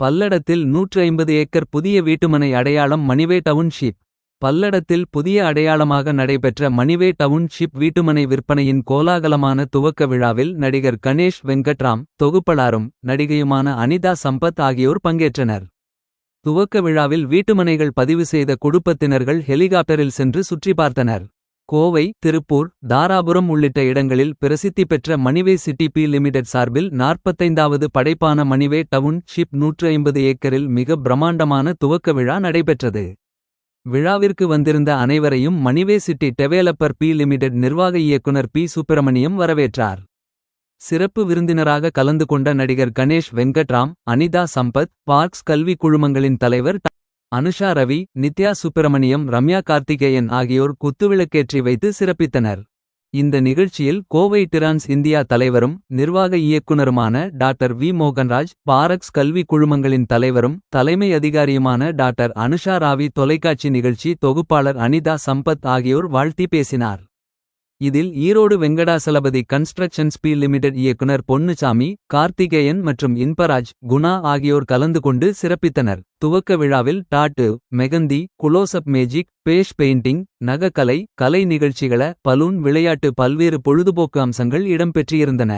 பல்லடத்தில் 150 ஏக்கர் புதிய வீட்டுமனை அடையாளம் மணிவே டவுன்ஷிப் பல்லடத்தில் புதிய அடையாளமாக நடைபெற்ற மணிவே டவுன்ஷிப் வீட்டுமனை விற்பனையின் கோலாகலமான துவக்க விழாவில் நடிகர் கணேஷ் வெங்கட்ராம் தொகுப்பளாரும் நடிகையுமான அனிதா சம்பத் ஆகியோர் பங்கேற்றனர். துவக்க விழாவில் வீட்டுமனைகள் பதிவு செய்த குடும்பத்தினர்கள் ஹெலிகாப்டரில் சென்று சுற்றி பார்த்தனர். கோவை திருப்பூர் தாராபுரம் உள்ளிட்ட இடங்களில் பிரசித்தி பெற்ற மணிவே சிட்டி பி லிமிடெட் சார்பில் நாற்பத்தைந்தாவது படைப்பான மணிவே டவுன் ஷிப் 150 ஏக்கரில் மிக பிரமாண்டமான துவக்க விழா நடைபெற்றது. விழாவிற்கு வந்திருந்த அனைவரையும் மணிவே சிட்டி டெவலப்பர் பி லிமிடெட் நிர்வாக இயக்குனர் பி சுப்பிரமணியம் வரவேற்றார். சிறப்பு விருந்தினராக கலந்து கொண்ட நடிகர் கணேஷ் வெங்கட்ராம் அனிதா சம்பத் பார்க்ஸ் கல்வி குழுமங்களின் தலைவர் அனுஷா ரவி நித்யா சுப்பிரமணியம் ரம்யா கார்த்திகேயன் ஆகியோர் குத்துவிளக்கேற்றி வைத்து சிறப்பித்தனர். இந்த நிகழ்ச்சியில் கோவை டிரான்ஸ் இந்தியா தலைவரும் நிர்வாக இயக்குனருமான டாக்டர் வி. மோகன்ராஜ் பாரக்ஸ் கல்வி குழுமங்களின் தலைவரும் தலைமை அதிகாரியுமான டாக்டர் அனுஷா ராவி தொலைக்காட்சி நிகழ்ச்சி தொகுப்பாளர் அனிதா சம்பத் ஆகியோர் வாழ்த்தி பேசினார். இதில் Erode Venkatachalapathy constructions P limited இயக்குனர் பொன்னுசாமி கார்த்திகேயன் மற்றும் இன்பராஜ் குணா ஆகியோர் கலந்து கொண்டு சிறப்பித்தனர். துவக்க விழாவில் tattoo mehndi close up magic face painting நகக்கலை கலை நிகழ்ச்சிகள பலூன் விளையாட்டு பல்வேறு பொழுதுபோக்கு அம்சங்கள் இடம்பெற்றிருந்தன.